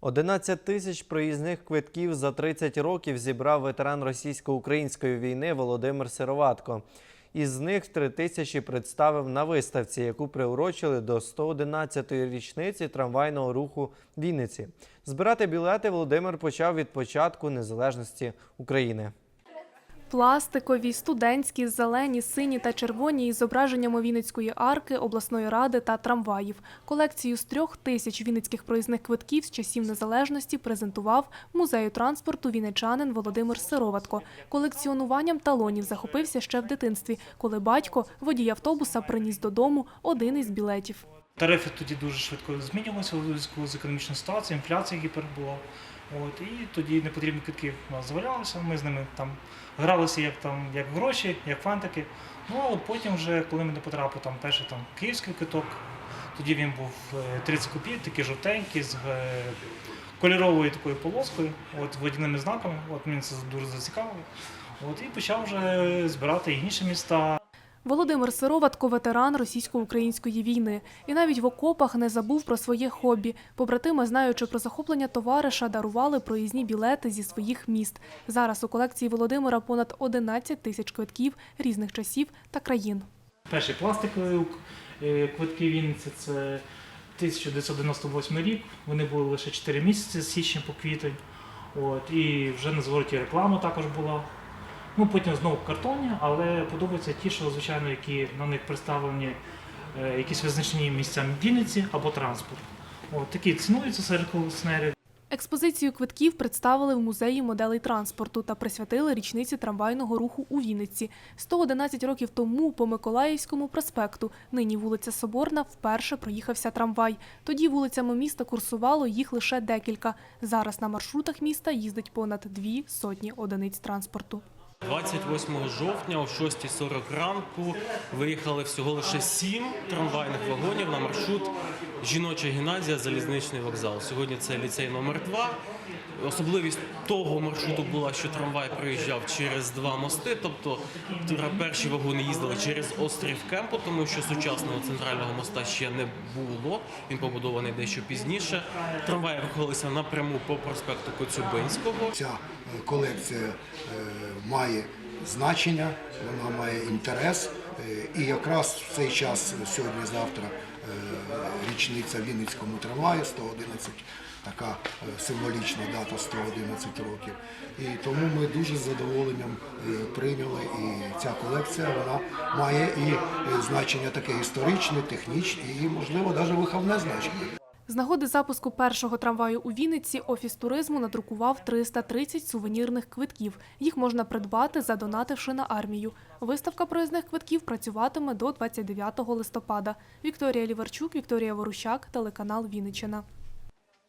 11 тисяч проїзних квитків за 30 років зібрав ветеран російсько-української війни Володимир Сироватко. Із них 3 тисячі представив на виставці, яку приурочили до 111-ї річниці трамвайного руху Вінниці. Збирати білети Володимир почав від початку незалежності України. Пластикові, студентські, зелені, сині та червоні із зображеннями Вінницької арки, обласної ради та трамваїв. Колекцію з трьох тисяч вінницьких проїзних квитків з часів незалежності презентував музею транспорту вінничанин Володимир Сироватко. Колекціонуванням талонів захопився ще в дитинстві, коли батько, водій автобуса, приніс додому один із білетів. Тарифи тоді дуже швидко змінювалися зв'язку з економічною ситуацією, інфляцією, які перебувала. От, і тоді непотрібні квитки у нас завалялися, ми з ними там гралися як там, як гроші, як фантики. Ну а потім, вже, коли мене потрапив там перший там, київський квиток, тоді він був е, 30 копійок, такий жовтенький, з е, кольоровою такою полоскою, от, водяними знаками. От, мені це дуже зацікавило. От, і почав вже збирати інші міста. Володимир Сироватко – ветеран російсько-української війни. І навіть в окопах не забув про своє хобі. Побратими, знаючи про захоплення товариша, дарували проїзні білети зі своїх міст. Зараз у колекції Володимира понад 11 тисяч квитків різних часів та країн. Перші пластикові е, квитки Вінниці це 1998 рік. Вони були лише 4 місяці з січня по квітень. От, і вже на звороті реклама також була. Ну, потім знову картонні, але подобаються ті, що, звичайно, які на них представлені е, якісь визначені місця Вінниці або транспорт. От, такі цінуються серед колекціонерів. Експозицію квитків представили в музеї моделей транспорту та присвятили річниці трамвайного руху у Вінниці. 111 років тому по Миколаївському проспекту, нині вулиця Соборна, вперше проїхався трамвай. Тоді вулицями міста курсувало їх лише декілька. Зараз на маршрутах міста їздить понад дві сотні одиниць транспорту. 28 жовтня о 6.40 ранку виїхали всього лише сім трамвайних вагонів на маршрут жіноча гімназія залізничний вокзал. Сьогодні це ліцей номер 2 Особливість того маршруту була, що трамвай проїжджав через два мости, тобто перші вагони їздили через острів Кемпу, тому що сучасного центрального моста ще не було. Він побудований дещо пізніше. Трамваї рухалися напряму по проспекту Коцюбинського. Ця колекція е, має значення, вона має інтерес. Е, І якраз в цей час, сьогодні-завтра, річниця Вінницькому трамваю 111, така е, символічна дата 111 років. І тому ми дуже з задоволенням е, прийняли. І ця колекція вона має і е, значення таке історичне, технічне і, можливо, навіть виховне значення. З нагоди запуску першого трамваю у Вінниці офіс туризму надрукував 330 сувенірних квитків. Їх можна придбати, задонативши на армію. Виставка проїзних квитків працюватиме до 29 листопада. Вікторія Ліварчук, Вікторія Ворущак, телеканал Вінниччина.